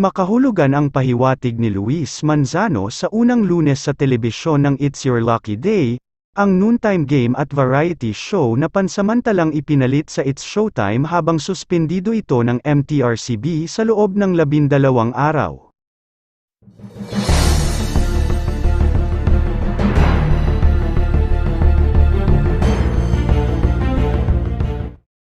Makahulugan ang pahiwatig ni Luis Manzano sa unang lunes sa telebisyon ng It's Your Lucky Day, ang noontime game at variety show na pansamantalang ipinalit sa It's Showtime habang suspendido ito ng MTRCB sa loob ng labindalawang araw.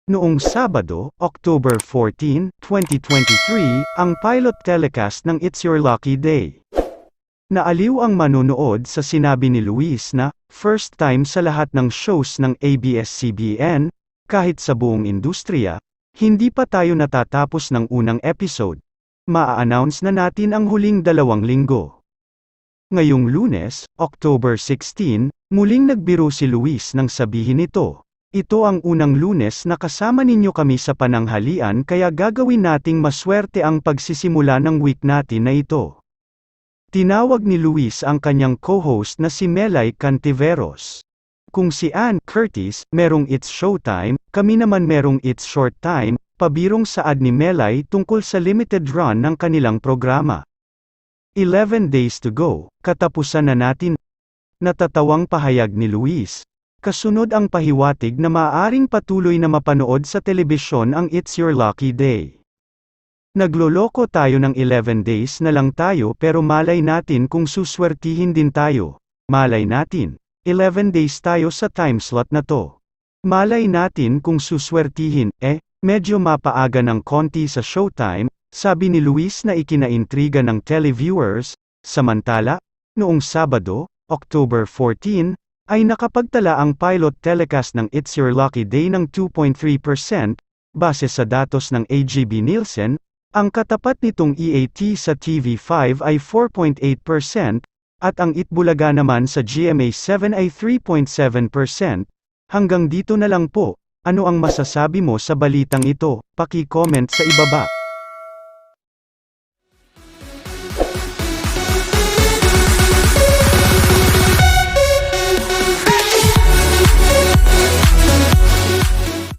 Noong Sabado, October 14, 2023, ang pilot telecast ng It's Your Lucky Day. Naaliw ang manonood sa sinabi ni Luis na, first time sa lahat ng shows ng ABS-CBN, kahit sa buong industriya, hindi pa tayo natatapos ng unang episode. Maa-announce na natin ang huling dalawang linggo. Ngayong lunes, October 16, muling nagbiro si Luis nang sabihin ito. Ito ang unang lunes na kasama ninyo kami sa pananghalian kaya gagawin nating maswerte ang pagsisimula ng week natin na ito. Tinawag ni Luis ang kanyang co-host na si Melay Cantiveros. Kung si Ann Curtis, merong It's Showtime, kami naman merong It's Short Time, pabirong saad ni Melay tungkol sa limited run ng kanilang programa. 11 days to go, katapusan na natin. Natatawang pahayag ni Luis. Kasunod ang pahiwatig na maaaring patuloy na mapanood sa telebisyon ang It's Your Lucky Day. Nagloloko tayo ng 11 days na lang tayo pero malay natin kung suswertihin din tayo. Malay natin. 11 days tayo sa time slot na to. Malay natin kung suswertihin, eh, medyo mapaaga ng konti sa showtime, sabi ni Luis na ikinaintriga ng televiewers, samantala, noong Sabado, October 14, ay nakapagtala ang pilot telecast ng It's Your Lucky Day ng 2.3%, base sa datos ng AGB Nielsen, ang katapat nitong EAT sa TV5 ay 4.8%, at ang Itbulaga naman sa GMA7 ay 3.7%. Hanggang dito na lang po, ano ang masasabi mo sa balitang ito, paki-comment sa ibaba.